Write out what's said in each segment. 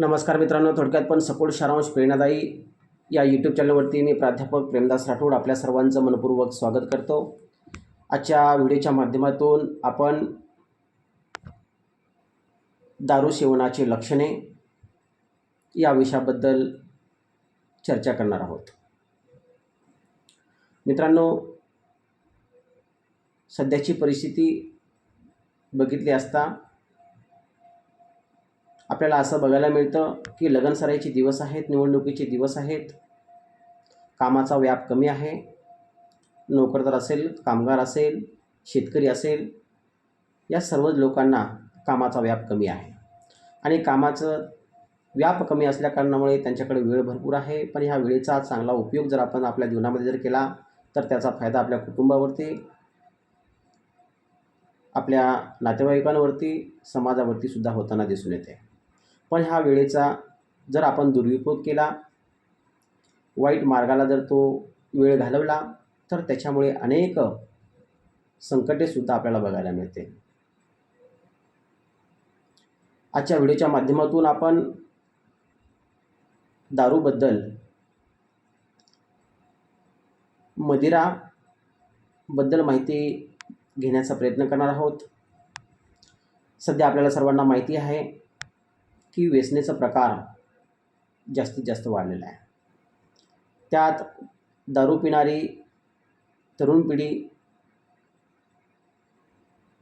नमस्कार मित्रांनो थोडक्यात पण सखोल सारांश प्रेरणादायी या यूट्यूब चॅनलवरती मी प्राध्यापक प्रेमदास राठोड आपल्या सर्वांचं मनपूर्वक स्वागत करतो. आजच्या व्हिडिओच्या माध्यमातून आपण दारू सेवनाची लक्षणे या विषयाबद्दल चर्चा करणार आहोत. मित्रांनो सध्याची परिस्थिती बघितली असता आपल्याला असं बघायला मिळतं की लगनसराईचे दिवस आहेत निवडणुकीचे दिवस आहेत कामाचा व्याप कमी आहे नोकरदार असेल कामगार असेल शेतकरी असेल या सर्व लोकांना कामाचा व्याप कमी आहे. आणि कामाचं व्याप कमी असल्याकारणामुळे त्यांच्याकडे वेळ भरपूर आहे पण ह्या वेळेचा चांगला उपयोग जर आपण आपल्या जीवनामध्ये जर केला तर त्याचा फायदा आपल्या कुटुंबावरती आपल्या नातेवाईकांवरती समाजावरती सुद्धा होताना दिसून येते. पण ह्या वेळेचा जर आपण दुरुपयोग केला वाईट मार्गाला जर तो वेळ घालवला तर त्याच्यामुळे अनेक संकटेसुद्धा आपल्याला बघायला मिळते आजच्या व्हिडिओच्या माध्यमातून आपण दारूबद्दल मदिराबद्दल माहिती घेण्याचा प्रयत्न करणार आहोत. सध्या आपल्याला सर्वांना माहिती आहे की व्यसनेचा प्रकार जास्तीत जास्त वाढलेला आहे. त्यात दारू पिणारी तरुण पिढी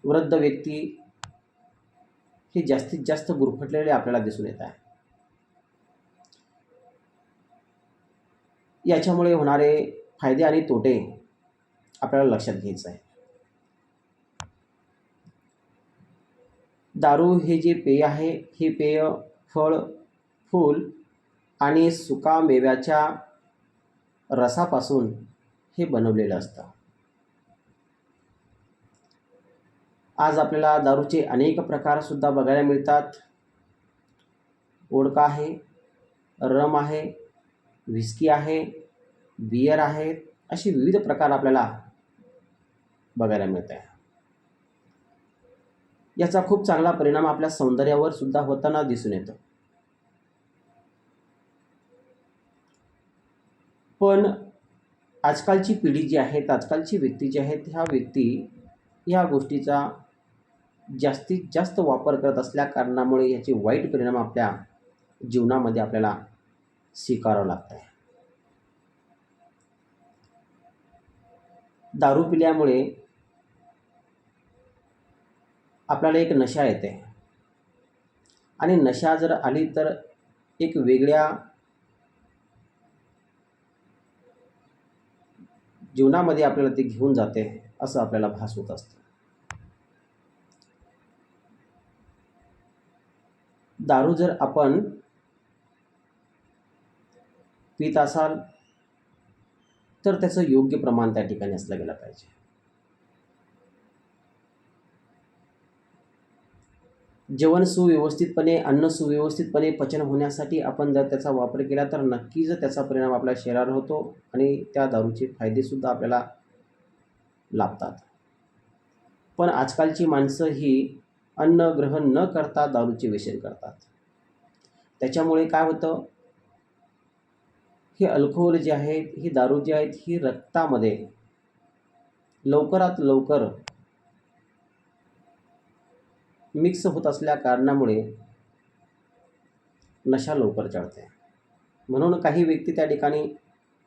वृद्ध व्यक्ती हे जास्तीत जास्त गुरफटलेले आपल्याला दिसून येत आहे. याच्यामुळे होणारे फायदे आणि तोटे आपल्याला लक्षात घ्यायचं आहे दारू हे जे पेय आहे हे पेय फळ फूल आणि सुकामेव्याच्या रसापासून हे बनवलेलं असतं. आज आपल्याला दारूचे अनेक प्रकारसुद्धा बघायला मिळतात. ओडका आहे रम आहे व्हिस्की आहे बियर आहे असे विविध प्रकार आपल्याला बघायला मिळत आहे याचा खूप चांगला परिणाम आपल्या सौंदर्यावर सुद्धा होताना दिसून येतो. पण आजकालची पिढी जी आहे आजकालची व्यक्ती जी आहेत ह्या व्यक्ती ह्या गोष्टीचा जास्तीत जास्त वापर करत असल्या कारणामुळे याचे वाईट परिणाम आपल्या जीवनामध्ये आपल्याला स्वीकारावं लागत आहे दारू पिल्यामुळे आपल्याला एक नशा येते. आणि नशा जर आली तर एक वेगळ्या जीवनामध्ये आपल्याला ती घेऊन जाते असं आपल्याला भास होत असतं. दारू जर आपण पित असाल तर त्याचं योग्य प्रमाण त्या ठिकाणी असलं गेलं पाहिजे. जेवण सुव्यवस्थितपणे अन्न सुव्यवस्थितपणे पचन होण्यासाठी आपण जर त्याचा वापर केला तर नक्कीच त्याचा परिणाम आपल्या शरीरावर होतो आणि त्या दारूचे फायदेसुद्धा आपल्याला लाभतात. पण आजकालची माणसं ही अन्न ग्रहण न करता दारूचे व्यसन करतात. त्याच्यामुळे काय होतं? हे अल्कोहोल जे आहेत ही दारू जी आहेत ही रक्तामध्ये लवकरात लवकर मिक्स होत असल्या कारणामुळे नशा लवकर चढते म्हणून काही व्यक्ती त्या ठिकाणी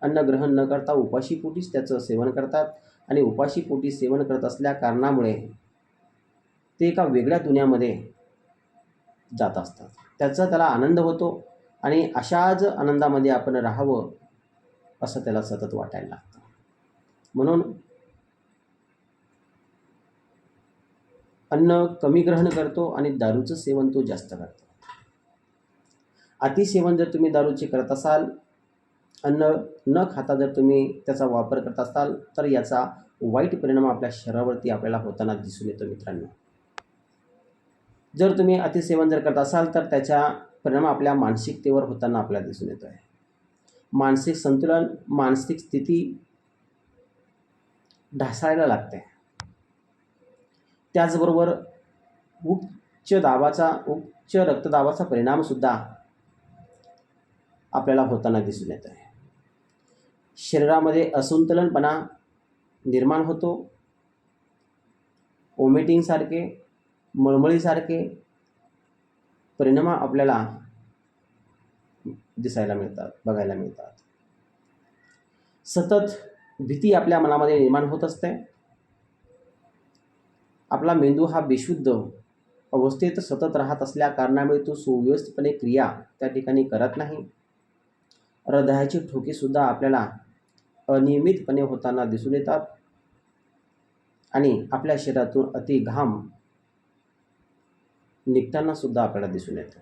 अन्न ग्रहण न करता उपाशीपोटीच त्याचं सेवन करतात आणि उपाशीपोटी सेवन करत असल्या कारणामुळे ते एका वेगळ्या दुनियामध्ये जात असतात. त्याचा त्याला आनंद होतो आणि अशाच आनंदामध्ये आपण राहावं असं त्याला सतत वाटायला लागतं. म्हणून अन्न कमी ग्रहण करतो आणि दारूचं सेवन तो जास्त करतो. अतिसेवन जर तुम्ही दारूचे करत असाल अन्न न खाता जर तुम्ही त्याचा वापर करत असाल तर याचा वाईट परिणाम आपल्या शरीरावरती आपल्याला होताना दिसून येतो मित्रांनो. जर तुम्ही अतिसेवन जर करत असाल तर त्याचा परिणाम आपल्या मानसिकतेवर होताना आपल्याला दिसून येतो आहे मानसिक संतुलन मानसिक स्थिती ढासायला लागते. त्याचबरोबर उच्च दाबाचा उच्च रक्तदाबाचा परिणामसुद्धा आपल्याला होताना दिसून येत आहे. शरीरामध्ये असंतुलनपणा निर्माण होतो. ओमेटिंगसारखे मळमळीसारखे परिणाम आपल्याला दिसायला मिळतात बघायला मिळतात. सतत भीती आपल्या मनामध्ये निर्माण होत असते. आपला मेंदू हा बेशुद्ध अवस्थेत सतत राहत असल्या कारणामुळे तो सुव्यवस्थितपणे क्रिया त्या ठिकाणी करत नाही. हृदयाची ठोकेसुद्धा आपल्याला अनियमितपणे होताना दिसून येतात आणि आपल्या शरीरातून अति घाम निघताना सुद्धा आपल्याला दिसून येतं.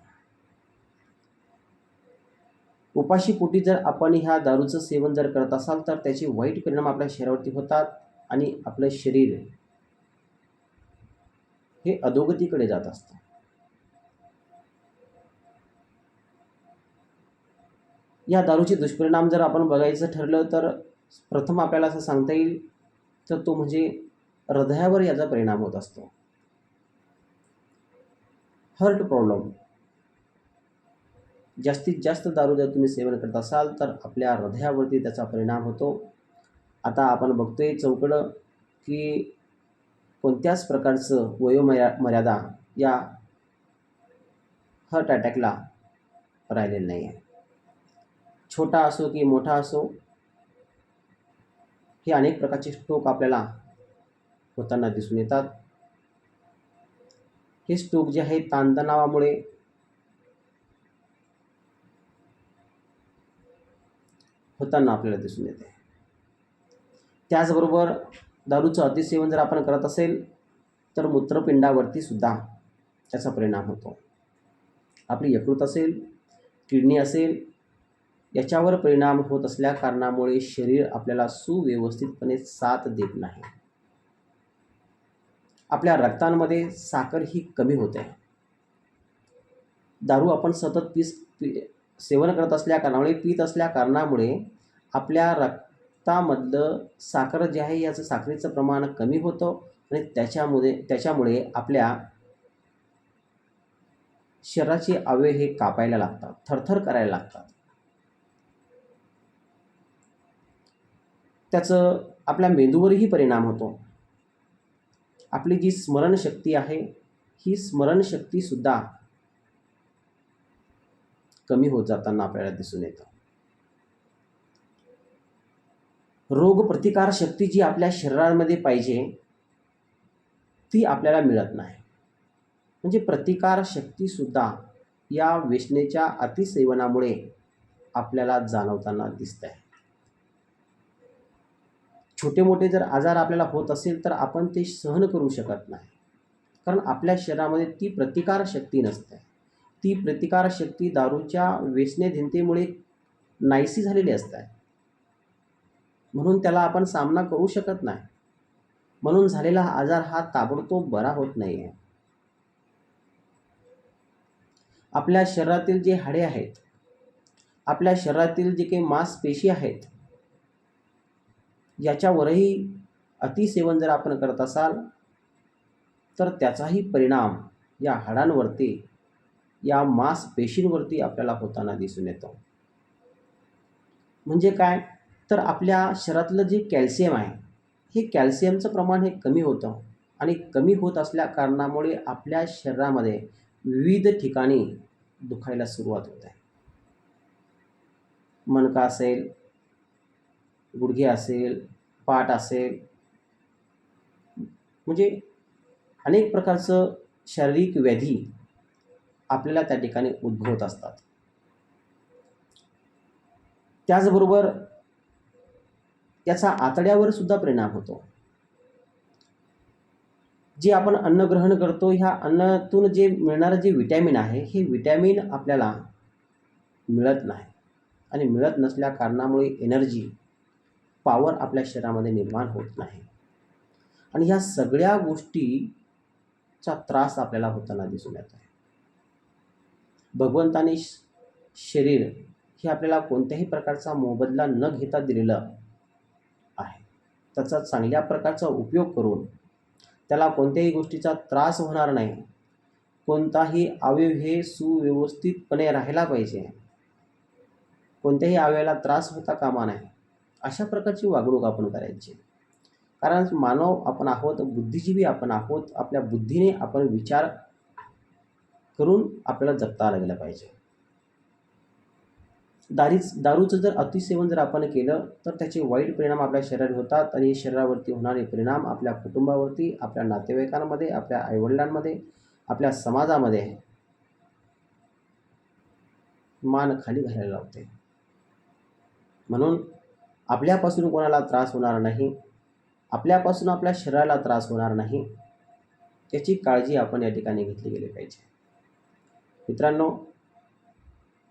उपाशीपोटी जर आपण ह्या दारूचं सेवन जर करत असाल तर त्याचे वाईट परिणाम आपल्या शरीरावरती होतात आणि आपलं शरीर हे अधोगतीकडे जात असतं. या दारूचे दुष्परिणाम जर आपण बघायचं ठरलं तर प्रथम आपल्याला असं सांगता येईल तर तो म्हणजे हृदयावर याचा परिणाम होत असतो. हर्ट प्रॉब्लेम जास्तीत जास्त दारू जर तुम्ही सेवन करत असाल तर आपल्या हृदयावरती त्याचा परिणाम होतो. आता आपण बघतोय चौकडं की कोणत्याच प्रकारचं वयोमर्या मर्यादा या हार्ट अटॅकला राहिलेलं नाही आहे छोटा असो की मोठा असो हे अनेक प्रकारचे स्ट्रोक आपल्याला होताना दिसून येतात. हे स्ट्रोक जे आहे ताणतणावामुळे होताना आपल्याला दिसून येते. त्याचबरोबर दारूचं अतिसेवन जर आपण करत असेल तर मूत्रपिंडावरती सुद्धा त्याचा परिणाम होतो. आपली यकृत असेल किडनी असेल याच्यावर परिणाम होत असल्या कारणामुळे शरीर आपल्याला सुव्यवस्थितपणे साथ देत नाही. आपल्या रक्तांमध्ये साखर ही कमी होते. दारू आपण सतत पीस पी सेवन करत असल्या कारणामुळे पीत असल्या कारणामुळे आपल्या रक्तामधलं साखर जे आहे याचं साखरेचं प्रमाण कमी होतं आणि त्याच्यामुळे त्याच्यामुळे आपल्या शरीराचे अवयव हे कापायला लागतात थरथर करायला लागतात. त्याचं आपल्या मेंदूवरही परिणाम होतो. आपली जी स्मरणशक्ती आहे ही स्मरणशक्तीसुद्धा कमी होत जाताना आपल्याला दिसून येतं. रोगप्रतिकारशक्ती जी आपल्या शरीरामध्ये पाहिजे ती आपल्याला मिळत नाही. म्हणजे प्रतिकारशक्तीसुद्धा या वेचनेच्या अतिसेवनामुळे आपल्याला जाणवताना दिसत आहे छोटे मोठे जर आजार आपल्याला होत असेल तर आपण ते सहन करू शकत नाही. कारण आपल्या शरीरामध्ये ती प्रतिकारशक्ती नसते. ती प्रतिकारशक्ती दारूच्या व्यसनेधिनतेमुळे नाहीशी झालेली असतात. म्हणून त्याला आपण सामना करू शकत नाही. म्हणून झालेला आजार हा ताबडतोब बरा होत नाही आहे आपल्या शरीरातील जे हाडे आहेत आपल्या शरीरातील जे काही मांसपेशी आहेत याच्यावरही अतिसेवन जर आपण करत असाल तर त्याचाही परिणाम या हाडांवरती या मांसपेशींवरती आपल्याला होताना दिसून येतो. म्हणजे काय? तर आपल्या शरीरातलं जे कॅल्शियम आहे हे कॅल्शियमचं प्रमाण हे कमी होतं. आणि कमी होत असल्या कारणामुळे आपल्या शरीरामध्ये विविध ठिकाणी दुखायला सुरुवात होते. मणका असेल गुडघे असेल पाठ असेल म्हणजे अनेक प्रकारचं शारीरिक व्याधी आपल्याला त्या ठिकाणी उद्भवत असतात. त्याचबरोबर याचा आतड्यावर सुद्धा परिणाम होतो. जे आपण अन्न ग्रहण करतो ह्या अन्नातून जे मिळणारं जे विटॅमिन आहे हे विटॅमिन आपल्याला मिळत नाही. आणि मिळत नसल्या कारणामुळे एनर्जी पॉवर आपल्या शरीरामध्ये निर्माण होत नाही. आणि ह्या सगळ्या गोष्टीचा त्रास आपल्याला होताना दिसून येत आहे. भगवंताने शरीर हे आपल्याला कोणत्याही प्रकारचा मोबदला न घेता दिलेलं त्याचा चांगल्या प्रकारचा उपयोग करून त्याला कोणत्याही गोष्टीचा त्रास होणार नाही. कोणताही अवयव हे सुव्यवस्थितपणे राहायला पाहिजे. कोणत्याही अवयवाला त्रास होता कामा नये. अशा प्रकारची वागणूक आपण करायची. कारण मानव आपण आहोत बुद्धिजीवी आपण आहोत आपल्या बुद्धीने आपण विचार करून आपल्याला जगता लागला पाहिजे. दारीच दारूचं जर अतिसेवन जर आपण केलं तर त्याचे वाईट परिणाम आपल्या शरीरावर होतात आणि शरीरावरती होणारे परिणाम आपल्या कुटुंबावरती आपल्या नातेवाईकांमध्ये आपल्या आईवडिलांमध्ये आपल्या समाजामध्ये मान खाली घालायला लावते. म्हणून आपल्यापासून कोणाला त्रास होणार नाही आपल्यापासून आपल्या शरीराला त्रास होणार नाही याची काळजी आपण या ठिकाणी घेतली गेली पाहिजे. मित्रांनो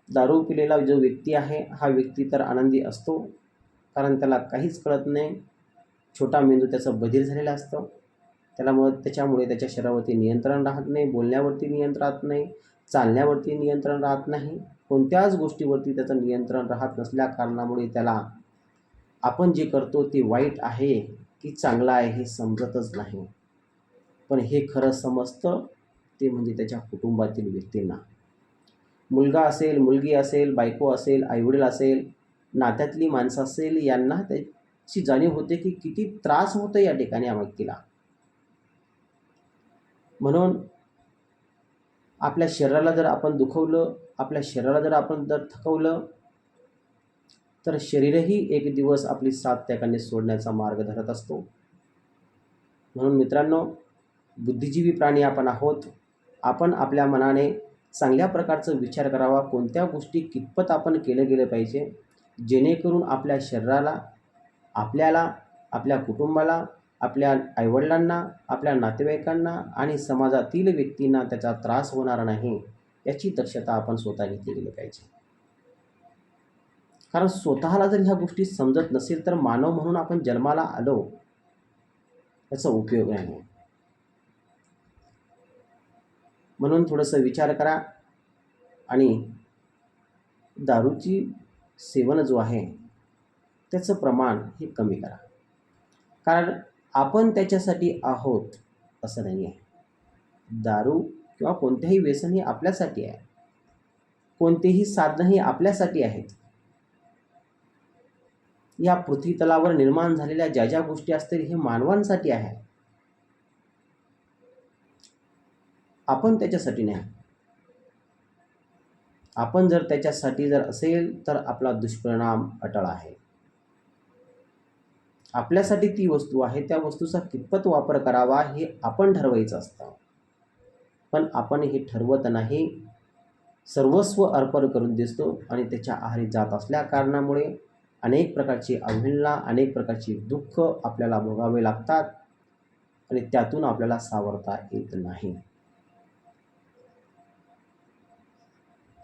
दारू पिलेला जो व्यक्ती आहे हा व्यक्ती तर आनंदी असतो. कारण त्याला काहीच कळत नाही. छोटा मेंदू त्याचं बधीर झालेला असतो. त्यालामुळं त्याच्यामुळे त्याच्या शरीरावरती नियंत्रण राहत नाही बोलण्यावरती नियंत्रण राहत नाही चालण्यावरती नियंत्रण राहत नाही. कोणत्याच गोष्टीवरती त्याचं नियंत्रण राहत नसल्या कारणामुळे त्याला आपण जे करतो ते वाईट आहे की चांगलं आहे हे समजतच नाही. पण हे खरं समजतं ते म्हणजे त्याच्या कुटुंबातील व्यक्तींना. मुलगा असेल मुलगी असेल बायको असेल आईवडील असेल नात्यातली माणसं असेल यांना त्याची जाणीव होते की किती त्रास होतो या ठिकाणी या व्यक्तीला. म्हणून आपल्या शरीराला जर आपण दुखवलं आपल्या शरीराला जर आपण जर थकवलं तर शरीरही एक दिवस आपली साथ त्याकडे सोडण्याचा मार्ग धरत असतो. म्हणून मित्रांनो बुद्धिजीवी प्राणी आपण आहोत. आपण आपल्या मनाने चांगल्या प्रकारचं विचार करावा. कोणत्या गोष्टी कितपत आपण केलं गेलं पाहिजे? जेणेकरून आपल्या शरीराला आपल्याला आपल्या कुटुंबाला आपल्या आईवडिलांना आपल्या नातेवाईकांना आणि समाजातील व्यक्तींना त्याचा त्रास होणार नाही याची दक्षता आपण स्वतः घेतली गेली पाहिजे. कारण स्वतःला जर ह्या गोष्टी समजत नसेल तर मानव म्हणून आपण जन्माला आलो याचा उपयोग नाही. म्हणून थोडंसं विचार करा. आणि दारूची सेवन जो आहे त्याचं प्रमाण हे कमी करा. कारण आपण त्याच्यासाठी आहोत असं नाही आहे. दारू किंवा कोणतेही व्यसन हे आपल्यासाठी आहे. कोणतेही साधनं ही आपल्यासाठी आहेत. या पृथ्वीतलावर निर्माण झालेल्या ज्या ज्या गोष्टी असतील हे मानवांसाठी आहे. आपण त्याच्यासाठी नाही आपण जर त्याच्यासाठी जर असेल तर आपला दुष्परिणाम अटळ आहे. आपल्यासाठी ती वस्तू आहे त्या वस्तूचा कितपत वापर करावा हे आपण ठरवायचं असतं. पण आपण हे ठरवत नाही. सर्वस्व अर्पण करून दिसतो आणि त्याच्या आहारी जात असल्या कारणामुळे अनेक प्रकारची अवहेलना अनेक प्रकारची दुःख आपल्याला भोगावे लागतात आणि त्यातून आपल्याला सावरता येत नाही.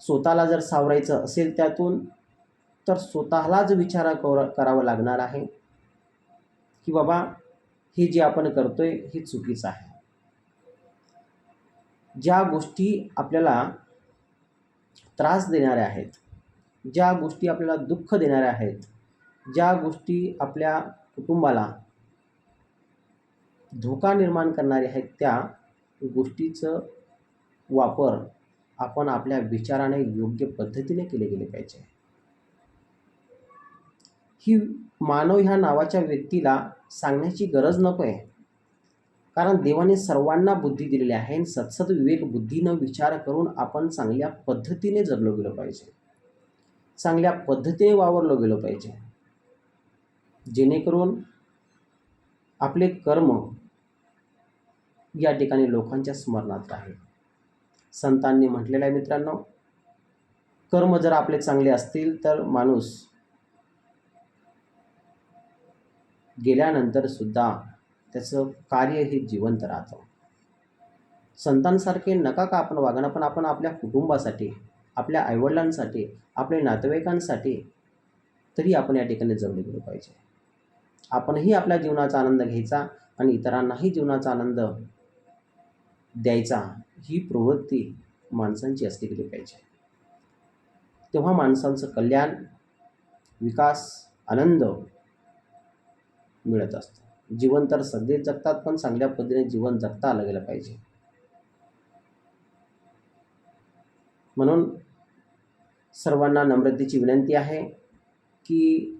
स्वतःला जर सावरायचं असेल त्यातून तर स्वतःलाच विचार कर करावा लागणार आहे की बाबा हे जे आपण करतोय हे चुकीचं आहे. ज्या गोष्टी आपल्याला त्रास देणाऱ्या आहेत ज्या गोष्टी आपल्याला दुःख देणाऱ्या आहेत ज्या गोष्टी आपल्या कुटुंबाला धोका निर्माण करणाऱ्या आहेत त्या गोष्टीचं वापर आपण आपल्या विचाराने योग्य पद्धतीने केले गेले पाहिजे. ही मानव ह्या नावाच्या व्यक्तीला सांगण्याची गरज नको आहे कारण देवाने सर्वांना बुद्धी दिलेली आहे आणि सतसत विवेक बुद्धीनं विचार करून आपण चांगल्या पद्धतीने जगलो गेलो पाहिजे. चांगल्या पद्धतीने वावरलो गेलो पाहिजे. जेणेकरून आपले कर्म या ठिकाणी लोकांच्या स्मरणात राहील. संतांनी म्हटलेलं आहे मित्रांनो. कर्म जर आपले चांगले असतील तर माणूस गेल्यानंतर सुद्धा त्याचं कार्य हे जिवंत राहतं. संतांसारखे नका का आपण वागणं? पण आपण आपल्या कुटुंबासाठी आपल्या आईवडिलांसाठी आपल्या नातेवाईकांसाठी तरी आपण या ठिकाणी जगले गेलो पाहिजे. आपणही आपल्या जीवनाचा आनंद घ्यायचा आणि इतरांनाही जीवनाचा आनंद द्यायचा ही प्रवृत्ती माणसांची असली गेली पाहिजे. तेव्हा माणसांचं कल्याण विकास आनंद मिळत असतो. जीवन तर सगळेच जगतात पण चांगल्या पद्धतीने जीवन जगता आलं गेलं पाहिजे. म्हणून सर्वांना नम्रतेची विनंती आहे की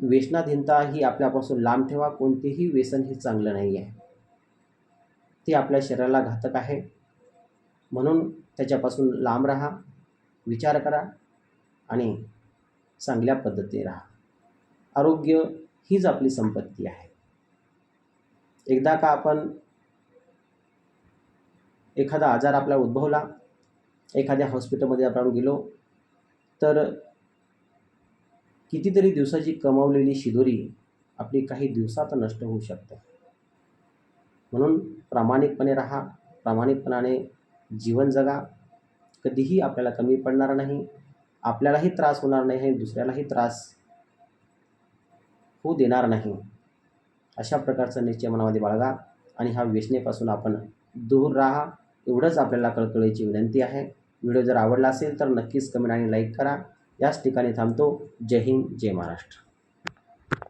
व्यसनाधीनता ही आपल्यापासून लांब ठेवा कोणतेही व्यसन हे चांगलं नाही आहे. ती आपल्या शरीराला घातक आहे. म्हणून त्याच्यापासून लांब राहा विचार करा आणि चांगल्या पद्धतीने राहा. आरोग्य हीच आपली संपत्ती आहे. एकदा का आपण एखादा आजार आपला उद्भवला एखाद्या हॉस्पिटलमध्ये आपण गेलो तर कितीतरी दिवसाची कमावलेली शिदोरी आपली काही दिवसात नष्ट होऊ शकते. म्हणून प्रामाणिकपणे राहा प्रामाणिकपणाने जीवन जगा. कधीही आपल्याला कमी पडणार नाही आपल्यालाही त्रास होणार नाही आणि दुसऱ्यालाही त्रास होऊ देणार नाही. अशा प्रकारचा निश्चय मनामध्ये बाळगा आणि हा व्यसनेपासून आपण दूर राहा. एवढंच आपल्याला कळकळीची विनंती आहे. व्हिडिओ जर आवडला असेल तर नक्कीच कमेंट आणि लाईक करा. याच ठिकाणी थांबतो. जय हिंद जय महाराष्ट्र.